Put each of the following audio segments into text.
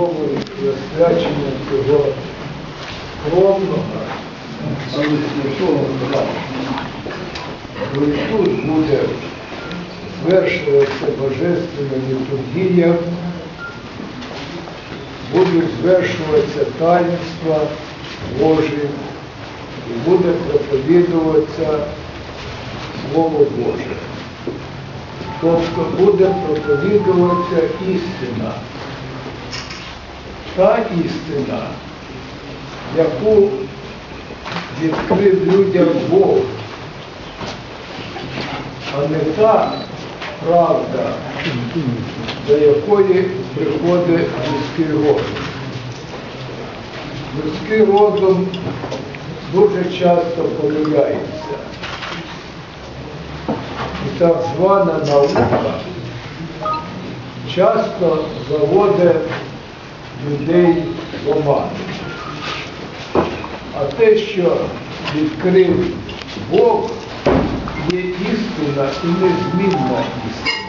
слово і освячення цього скромного, але святого. Бо і тут буде звершуватися божественна літургія, будуть звершуватися таїнства Божі, і буде проповідуватися Слово Боже. Тобто буде проповідуватися істина. Та істина, яку відкрив людям Бог, а не та правда, до якої приходить людський розум. Людський розум дуже часто помиляється. І так звана наука часто заводить людей в. А те, що відкрив Бог, є істина і незмінна істина.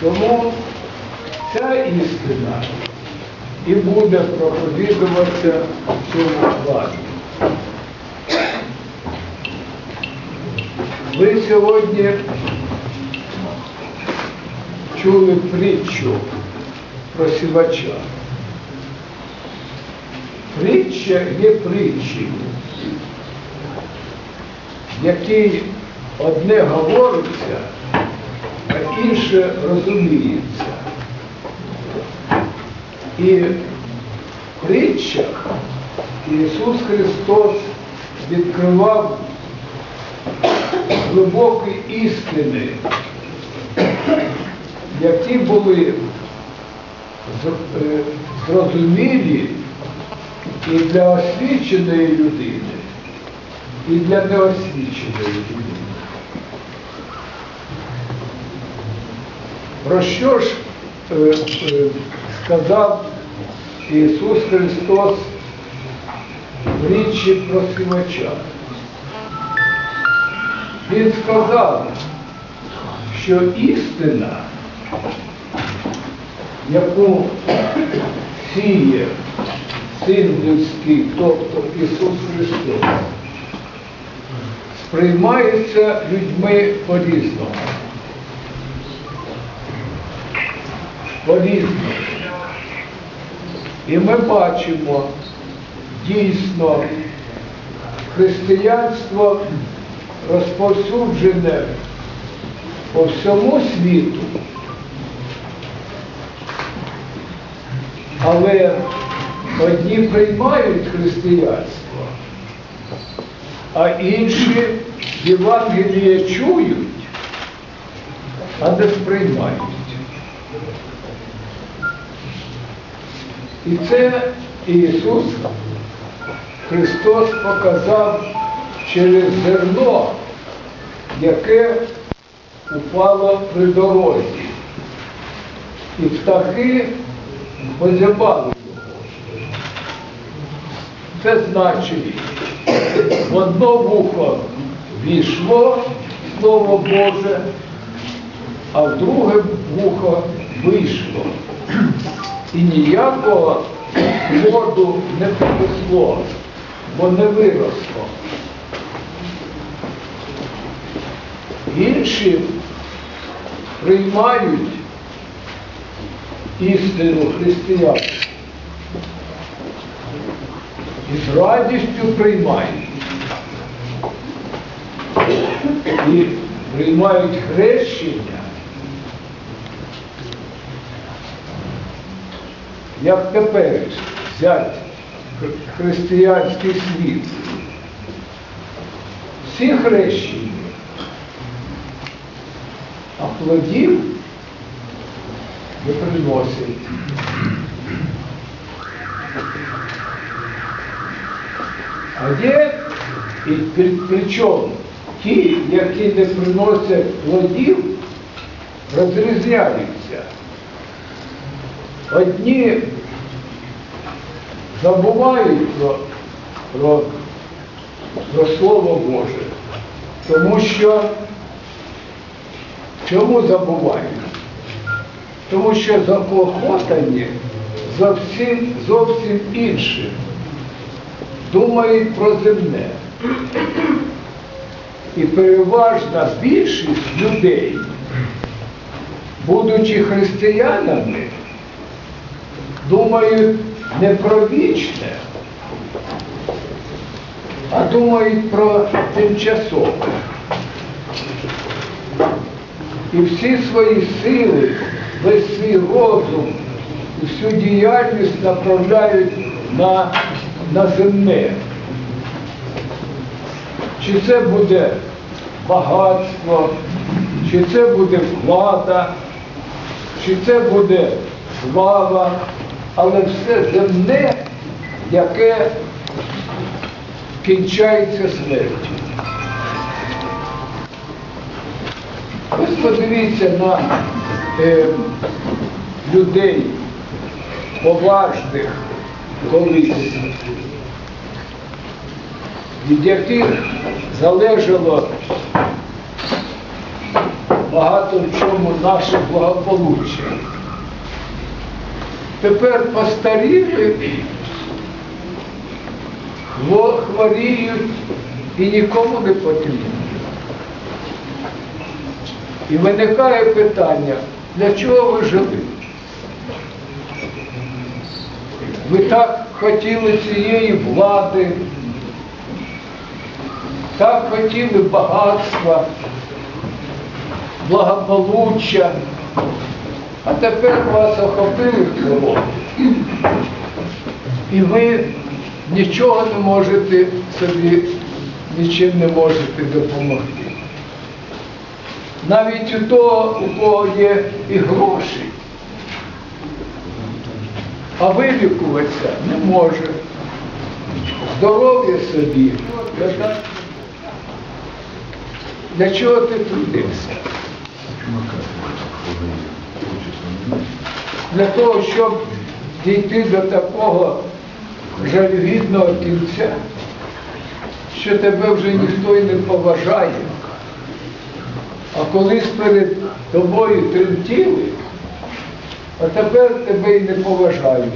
Тому ця істина і буде проповідуватися в цьому плані. Ви сьогодні чули притчу про сівача. Притча є притчею, якій одне говориться, а інше розуміється. І в притчах Ісус Христос відкривав глибокі істини, які були зрозумілі і для освіченої людини, і для неосвіченої людини. Про що ж е, е, сказав Ісус Христос в річі про сівача? Він сказав, що істина, яку сіє Син людський, тобто Ісус Христос, сприймається людьми по-різному. По-різному. І ми бачимо дійсно християнство розповсюджене по всьому світу, але одні приймають християнство, а інші Євангеліє чують, а не сприймають. І це Ісус Христос показав через зерно, яке упало при дорозі. І птахи позябали його. Це значить, в одно вухо війшло Слово Боже, а в друге вухо вийшло. І ніякого плоду не принесло, бо не виросло. Інші приймають істину християнства і з радістю приймають. І приймають хрещення, як тепер взяти християнський світ. Всі хрещені, а плодів не приносять. А є, і при- причому ті, які не приносять плодів, розрізняються. Одні забувають про, про, про Слово Боже, тому що чому забувають? Тому що заклопотані зовсім, зовсім іншим. Думають про земне. І переважна більшість людей, будучи християнами, думають не про вічне, а думають про тимчасове. І всі свої сили, весь свій розум всю діяльність направляють на, на земне. Чи це буде багатство, чи це буде влада, чи це буде слава, але все земне, яке кінчається смертю. Ось подивіться на е, людей поважних колись, від яких залежало багато в чому наше благополуччя. Тепер постаріли, хворіють і нікому не потрібно. І виникає питання, для чого ви жили? Ви так хотіли цієї влади, так хотіли багатства, благополуччя, а тепер вас охопили хвороби. І ви нічого не можете собі, нічим не можете допомогти. Навіть у того, у кого є і гроші, а вилікуватися не може. Здоров'я собі. Для- чого ти трудився? Для того, щоб дійти до такого жалюгідного кінця, що тебе вже ніхто і не поважає. А колись перед тобою тремтіли, а тепер тебе і не поважають.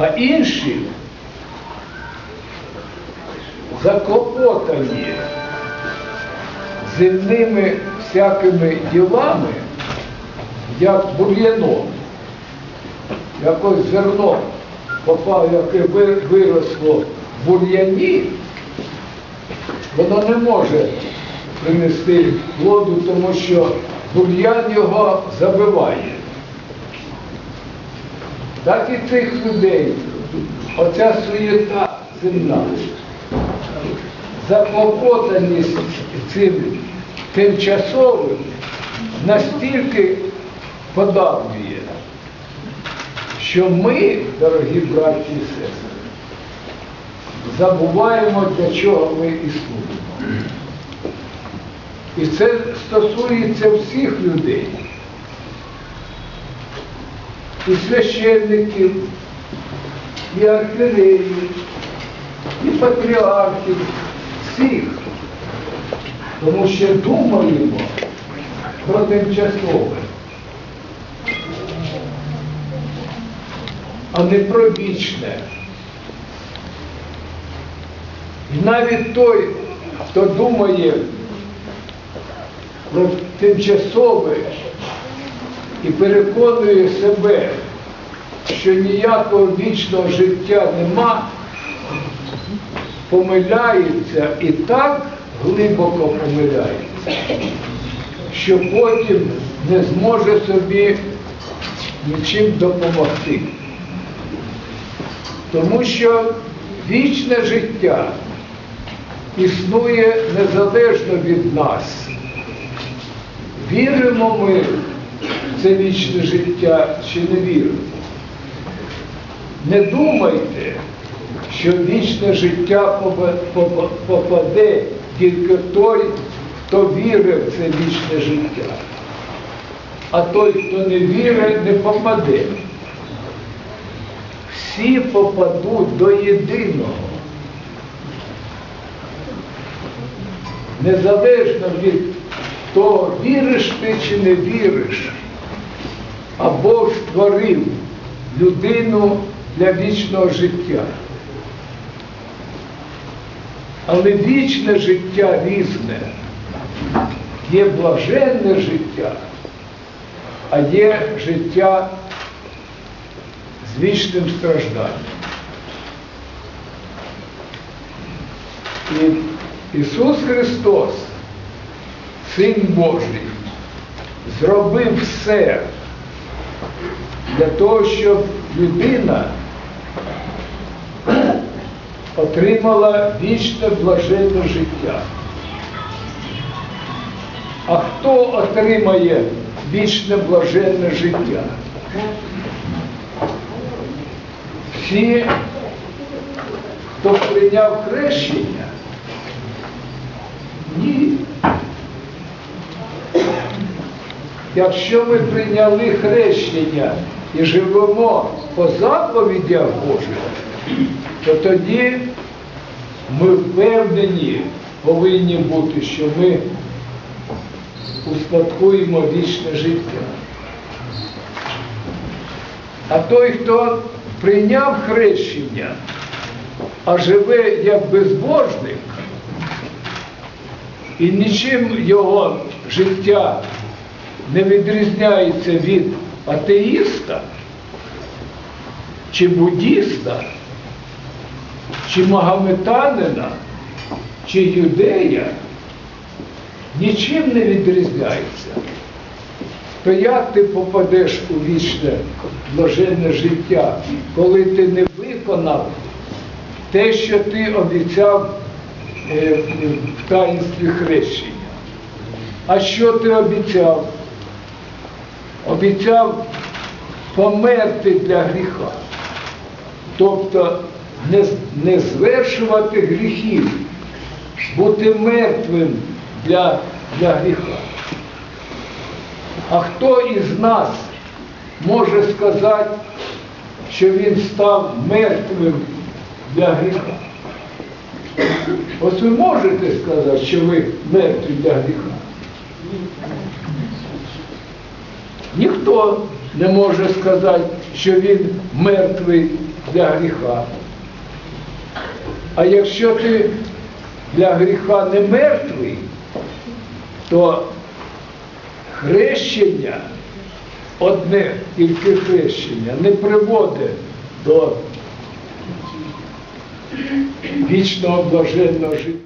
А інші заклопотані земними всякими ділами, як бур'яном, якось зерно попало, яке виросло в бур'яні, воно не може принести плоду, тому що бур'ян його забиває. Так і цих людей, оця суєта земна, заклопотаність цим тимчасовим настільки подавлює, що ми, дорогі браті і сестри, забуваємо, для чого ми існуємо. І це стосується всіх людей. І священників, і архіреїв, і патріархів, всіх. Тому що думаємо про тимчасове, а не про вічне. Навіть той, хто думає про тимчасове і переконує себе, що ніякого вічного життя нема, помиляється і так глибоко помиляється, що потім не зможе собі нічим допомогти. Тому що вічне життя існує незалежно від нас. Віримо ми в це вічне життя чи не віримо? Не думайте, що вічне життя попа- попа- попаде тільки той, хто вірить в це вічне життя. А той, хто не вірить, не попаде. Всі попадуть до єдиного. Незалежно від того, віриш ти чи не віриш, а Бог створив людину для вічного життя. Але вічне життя різне. Є блаженне життя, а є життя з вічним стражданням. Ісус Христос, Син Божий, зробив все для того, щоб людина отримала вічне блаженне життя. А хто отримає вічне блаженне життя? Всі, хто прийняв хрещення? Якщо ми прийняли хрещення і живемо по заповідях Божих, то тоді ми впевнені повинні бути, що ми успадкуємо вічне життя. А той, хто прийняв хрещення, а живе як безбожник, і нічим його життя не відрізняється від атеїста, чи буддіста, чи магометанина, чи юдея, нічим не відрізняється, то як ти попадеш у вічне блаженне життя, коли ти не виконав те, що ти обіцяв е, в таїнстві хрещення? А що ти обіцяв? Обіцяв померти для гріха. Тобто не, не звершувати гріхів, бути мертвим для, для гріха. А хто із нас може сказати, що він став мертвим для гріха? Ось ви можете сказати, що ви мертві для гріха? Ніхто не може сказати, що він мертвий для гріха. А якщо ти для гріха не мертвий, то хрещення, одне тільки хрещення, не приводить до вічного блаженного життя.